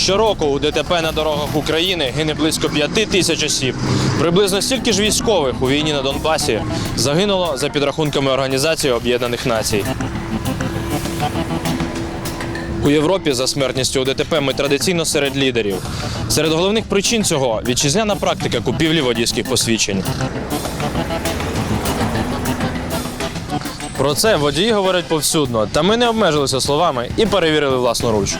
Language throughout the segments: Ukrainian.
Щороку у ДТП на дорогах України гине близько 5 тисяч осіб. Приблизно стільки ж військових у війні на Донбасі загинуло за підрахунками Організації Об'єднаних Націй. У Європі за смертністю у ДТП ми традиційно серед лідерів. Серед головних причин цього вітчизняна практика купівлі водійських посвідчень. Про це водії говорять повсюдно, та ми не обмежилися словами і перевірили власноруч.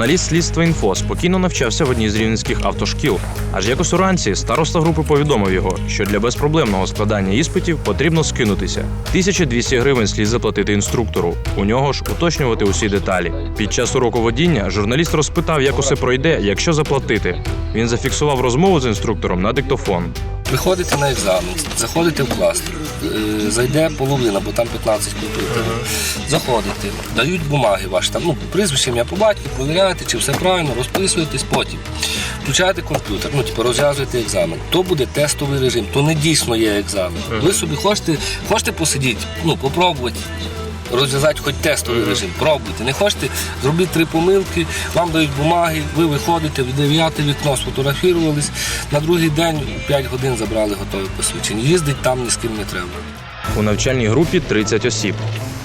Журналіст слідства інфо спокійно навчався в одній з рівненських автошкіл. Аж якось уранці староста групи повідомив його, що для безпроблемного складання іспитів потрібно скинутися. 1200 гривень слід заплатити інструктору. У нього ж уточнювати усі деталі. Під час уроку водіння журналіст розпитав, як усе пройде, якщо заплатити. Він зафіксував розмову з інструктором на диктофон. Приходите на екзамен, заходите в клас, е, зайде половина, бо там 15 комп'ютерів. Заходите, дають бумаги ваші, там, ну, прізвище, ім'я по батьку, провіряєте, чи все правильно, розписуєтесь потім. Включаєте комп'ютер, ну, типу, розв'язуєте екзамен. То буде тестовий режим, то не дійсно є екзамен. Ви собі хочете, хочете посидіти, ну, попробувати. Розв'язати хоч тестовий режим, пробуйте. Не хочете, зробіть три помилки, вам дають бумаги, ви виходите в 9 вікно, сфотографірувались, на другий день 5 годин забрали готове посвідчення. Їздить там ні з ким не треба. У навчальній групі 30 осіб.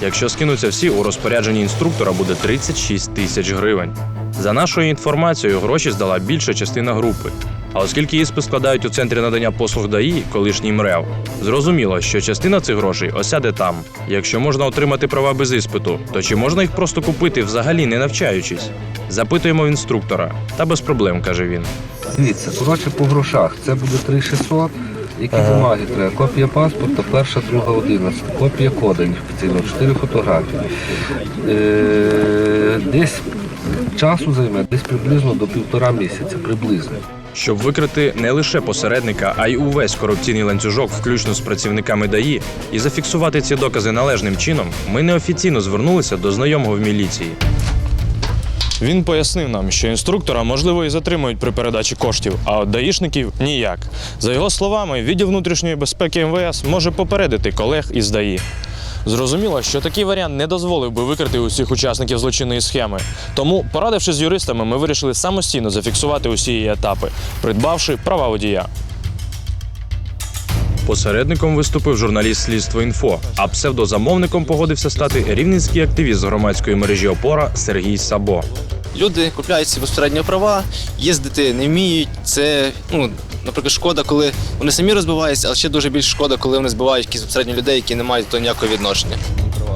Якщо скинуться всі, у розпорядженні інструктора буде 36 тисяч гривень. За нашою інформацією, гроші здала більша частина групи. А оскільки іспит складають у центрі надання послуг ДАІ, колишній МРЕВ, зрозуміло, що частина цих грошей осяде там. Якщо можна отримати права без іспиту, то чи можна їх просто купити взагалі не навчаючись? Запитуємо в інструктора, та без проблем, каже він. Дивіться, коротше по грошах. Це буде 3600. Які бумаги треба? Копія паспорта, перша, друга, одинадцята, копія кода офіційно, чотири фотографії. Е, десь часу займе, десь приблизно до півтора місяця, приблизно. Щоб викрити не лише посередника, а й увесь корупційний ланцюжок, включно з працівниками ДАІ, і зафіксувати ці докази належним чином, ми неофіційно звернулися до знайомого в міліції. Він пояснив нам, що інструктора можливо і затримують при передачі коштів, а от даїшників ніяк. За його словами, відділ внутрішньої безпеки МВС може попередити колег із ДАІ. Зрозуміло, що такий варіант не дозволив би викрити усіх учасників злочинної схеми. Тому, порадившись з юристами, ми вирішили самостійно зафіксувати усі її етапи, придбавши права водія. Посередником виступив журналіст слідство інфо, а псевдозамовником погодився стати рівненський активіст з громадської мережі Опора Сергій Сабо. Люди купляють ці безпосередньо права, їздити не вміють. Це, ну, наприклад, шкода, коли вони самі розбиваються, але ще дуже більше шкода, коли вони збивають якісь безпосередньо людей, які не мають до того ніякого відношення.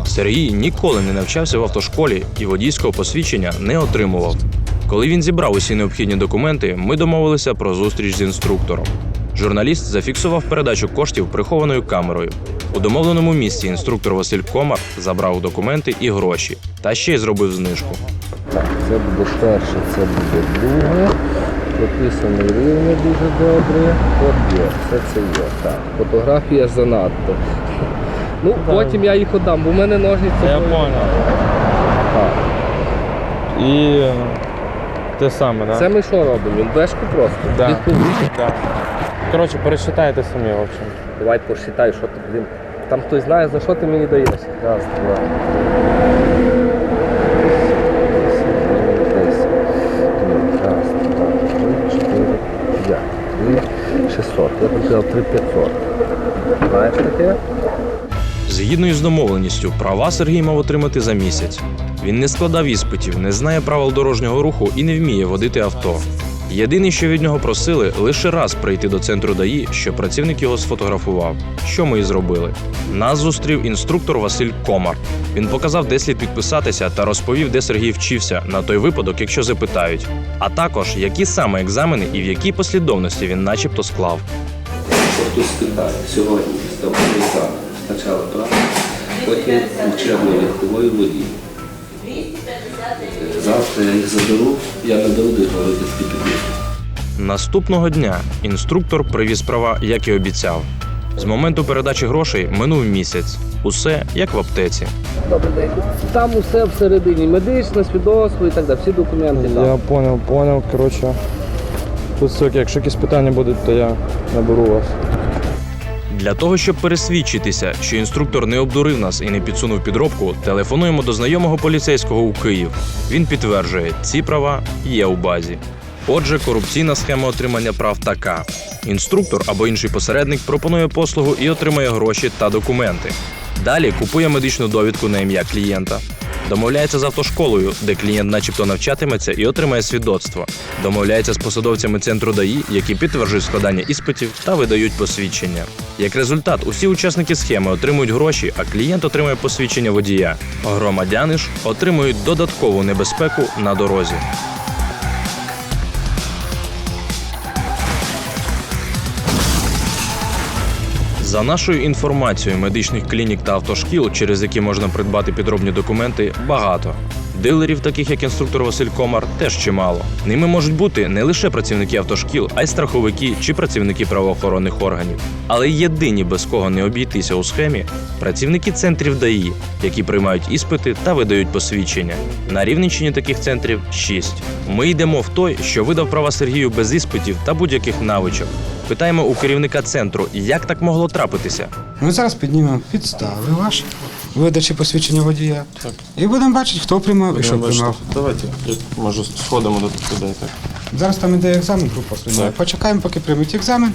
Сергій ніколи не навчався в автошколі і водійського посвідчення не отримував. Коли він зібрав усі необхідні документи, ми домовилися про зустріч з інструктором. Журналіст зафіксував передачу коштів прихованою камерою. У домовленому місці інструктор Василь Комар забрав документи і гроші, та ще й зробив знижку. Так, це буде перше, це буде друге. Прописаний рівень дуже добре. От є, все це є. Так, фотографія занадто. Ну, потім я їх отдам, бо в мене ножниці. Я понял. Так. І те саме, так? Це ми що робимо? Він бешку просто. Да. Відповідь. Да. Коротше, пересчитайте самі, в общем. Давай посчитай, що ти, блін. Там хтось знає, за що ти мені даєш. Раз, два. Раз, два, три, чотири, п'ять. Три, шістсот. Я б сказав, три п'ятсот. Знаєш таке? Згідно із домовленістю, права Сергій мав отримати за місяць. Він не складав іспитів, не знає правил дорожнього руху і не вміє водити авто. Єдине, що від нього просили, лише раз прийти до центру ДАІ, що працівник його сфотографував. Що ми і зробили. Нас зустрів інструктор Василь Комар. Він показав, де слід підписатися та розповів, де Сергій вчився на той випадок, якщо запитають. А також які саме екзамени і в якій послідовності він, начебто, склав. Хтось спитає, сьогодні став. Спочатку потім учебно-легкової водій. Завтра я їх заберу, я не його робити підписку. Наступного дня інструктор привіз права, як і обіцяв. З моменту передачі грошей минув місяць. Усе як в аптеці. Добрий день. Там усе всередині. Медичне, свідоцтво і так далі. Всі документи там. Я понял, понял, коротше. Тут все, якщо якісь питання будуть, то я наберу вас. Для того, щоб пересвідчитися, що інструктор не обдурив нас і не підсунув підробку, телефонуємо до знайомого поліцейського у Київ. Він підтверджує, ці права є у базі. Отже, корупційна схема отримання прав така: інструктор або інший посередник пропонує послугу і отримує гроші та документи. Далі купує медичну довідку на ім'я клієнта. Домовляється з автошколою, де клієнт начебто навчатиметься і отримає свідоцтво. Домовляється з посадовцями центру ДАІ, які підтверджують складання іспитів та видають посвідчення. Як результат, усі учасники схеми отримують гроші, а клієнт отримує посвідчення водія. Громадяни ж отримують додаткову небезпеку на дорозі. За нашою інформацією, медичних клінік та автошкіл, через які можна придбати підробні документи, багато. Дилерів, таких як інструктор Василь Комар, теж чимало. Ними можуть бути не лише працівники автошкіл, а й страховики чи працівники правоохоронних органів. Але єдині, без кого не обійтися у схемі, працівники центрів ДАІ, які приймають іспити та видають посвідчення. На Рівненщині таких центрів шість. Ми йдемо в той, що видав права Сергію без іспитів та будь-яких навичок. Питаємо у керівника центру, як так могло трапитися. Ми зараз піднімемо підстави ваші, видачі посвідчення водія. І будемо бачити, хто приймав і що приймав. Давайте, може, сходимо до туди. Так. Зараз там іде екзамен, група приймає. Почекаємо, поки приймуть екзамен,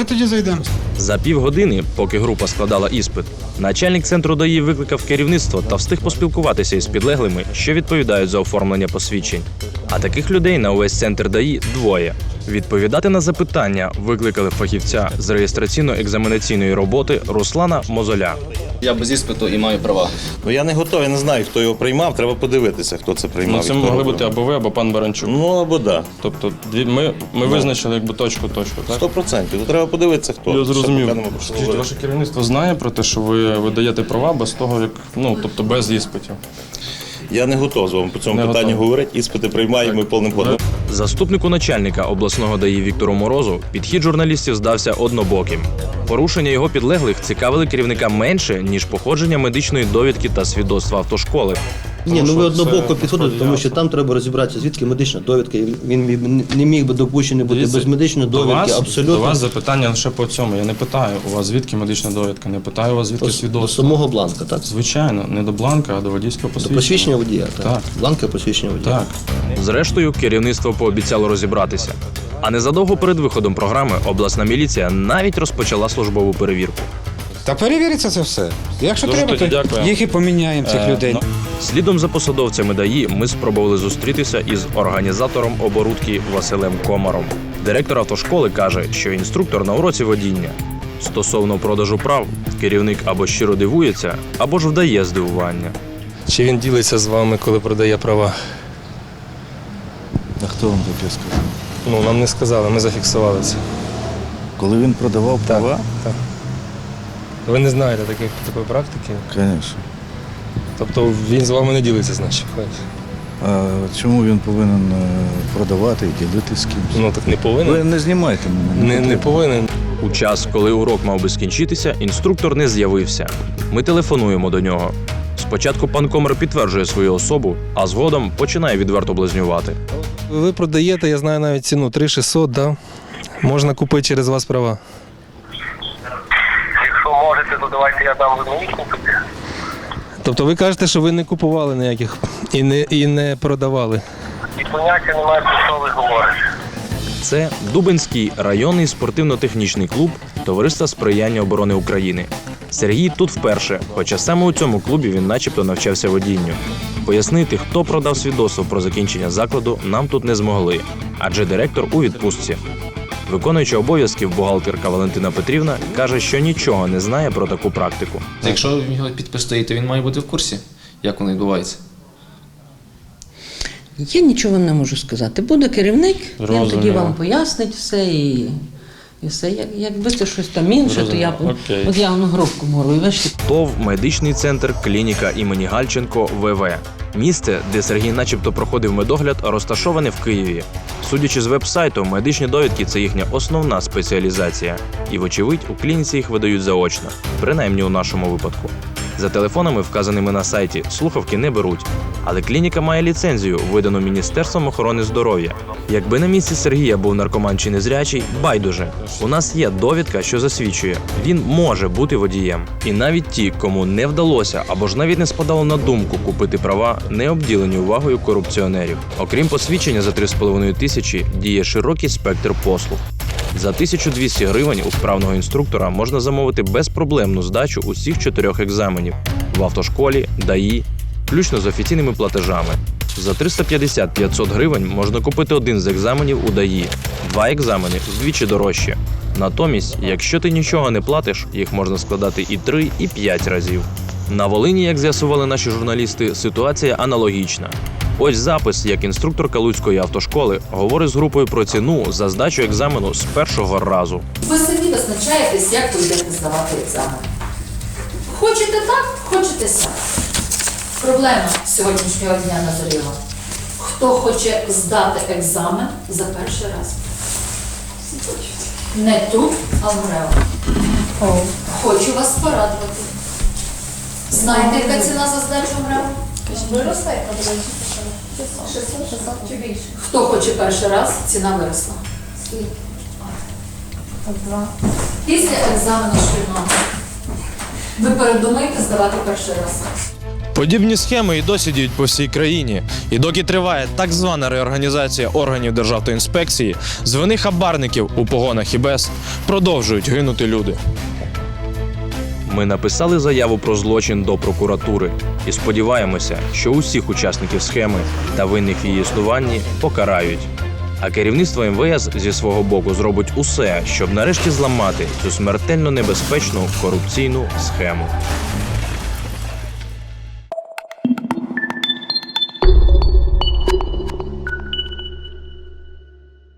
і тоді зайдемо. За півгодини, поки група складала іспит, начальник центру ДАІ викликав керівництво та встиг поспілкуватися із підлеглими, що відповідають за оформлення посвідчень. А таких людей на увесь центр ДАІ двоє. Відповідати на запитання викликали фахівця з реєстраційно-екзаменаційної роботи Руслана Мозоля. Я без іспиту і маю права. Ну я не готовий, не знаю, хто його приймав. Треба подивитися, хто це приймав. Ну, це могли робив. бути або ви, або пан Баранчук. Ну або да. Тобто дві- ми, ми визначили якби точку точку, так? Сто процентів. Треба подивитися, хто. Я зрозумів. Скажіть, ваше керівництво знає про те, що ви видаєте права без того, як ну тобто без іспитів. Я не готов з вами по цьому Не питанню готовий. говорити. Іспити приймаємо і повним ходом. Заступнику начальника обласного ДАІ Віктору Морозу підхід журналістів здався однобоким. Порушення його підлеглих цікавили керівника менше, ніж походження медичної довідки та свідоцтва автошколи. Ні, ну ви це однобоко підходите, тому що там треба розібратися, звідки медична довідка. Він не міг би допущений бути без медичної до довідки. вас, абсолютно До вас запитання лише по цьому. Я не питаю у вас звідки медична довідка, не питаю у вас звідки до, до свідоцтво. самого бланка, так? Звичайно, не до бланка, а до водійського До посвідчення. посвідчення водія, так. Так. Бланка посвідчення водія. Так. Зрештою, керівництво пообіцяло розібратися. А незадовго перед виходом програми обласна міліція навіть розпочала службову перевірку. Та перевіриться це все. Якщо Дуже треба, тоді то дякую. їх і поміняємо цих Е, людей. ну, Слідом за посадовцями ДАІ ми спробували зустрітися із організатором оборудки Василем Комаром. Директор автошколи каже, що інструктор на уроці водіння. Стосовно продажу прав, керівник або щиро дивується, або ж вдає здивування. Чи він ділиться з вами, коли продає права? А хто вам таке сказав? Ну, нам не сказали, ми зафіксували це. Коли він продавав права? Ви не знаєте таких, такої практики? Звісно. Тобто він з вами не ділиться, значить. А чому він повинен е, продавати і ділитися з кимось? Ну так не повинен. Ви не знімайте мене. Не, не повинен. У час, коли урок мав би скінчитися, інструктор не з'явився. Ми телефонуємо до нього. Спочатку пан Комар підтверджує свою особу, а згодом починає відверто блазнювати. Ви продаєте, я знаю навіть ціну 3600, да? Можна купити через вас права. Давайте я дам ви мені. Тобто ви кажете, що ви не купували ніяких і не, і не продавали. І поняття немає, про що ви говорите. Це Дубинський районний спортивно-технічний клуб Товариства сприяння оборони України. Сергій тут вперше, хоча саме у цьому клубі він начебто навчався водінню. Пояснити, хто продав свідоцтво про закінчення закладу, нам тут не змогли, адже директор у відпустці. Виконуючи обов'язків бухгалтерка Валентина Петрівна каже, що нічого не знає про таку практику. Якщо в нього підпис стоїть, то він має бути в курсі, як воно відбувається. Я нічого не можу сказати. Буде керівник, він тоді вам пояснить все і І все, як, якби це щось там інше, то я б Окей. от я на гробку можу, і вишки. ТОВ медичний центр клініка імені Гальченко ВВ. Місце, де Сергій, начебто, проходив медогляд, розташоване в Києві. Судячи з веб-сайту, медичні довідки це їхня основна спеціалізація. І, вочевидь, у клініці їх видають заочно, принаймні у нашому випадку. За телефонами, вказаними на сайті, слухавки не беруть. Але клініка має ліцензію, видану Міністерством охорони здоров'я. Якби на місці Сергія був наркоман чи незрячий, байдуже. У нас є довідка, що засвідчує, він може бути водієм. І навіть ті, кому не вдалося або ж навіть не спадало на думку купити права, не обділені увагою корупціонерів. Окрім посвідчення за 3,5 тисячі, діє широкий спектр послуг. За 1200 гривень у вправного інструктора можна замовити безпроблемну здачу усіх чотирьох екзаменів в автошколі, ДАІ, включно з офіційними платежами. За 350-500 гривень можна купити один з екзаменів у ДАІ, два екзамени вдвічі дорожче. Натомість, якщо ти нічого не платиш, їх можна складати і 3, і 5 разів. На Волині, як з'ясували наші журналісти, ситуація аналогічна. Ось запис, як інструктор Калуцької автошколи говорить з групою про ціну за здачу екзамену з першого разу. Ви самі визначаєтесь, як ви йдете здавати екзамен. Хочете так, хочете сяк. Проблема сьогоднішнього дня назріла. Хто хоче здати екзамен за перший раз? Не тут, а в МРЕО. Хочу вас порадувати. Знаєте, яка ціна за здачу МРЕО? Хто хоче перший раз, ціна виросла. Після екзамену шкільного ви передумаєте здавати перший раз. Подібні схеми і досі діють по всій країні. І доки триває так звана реорганізація органів державної інспекції, з вини хабарників у погонах і без продовжують гинути люди. Ми написали заяву про злочин до прокуратури і сподіваємося, що усіх учасників схеми та винних її існуванні покарають. А керівництво МВС зі свого боку зробить усе, щоб нарешті зламати цю смертельно небезпечну корупційну схему.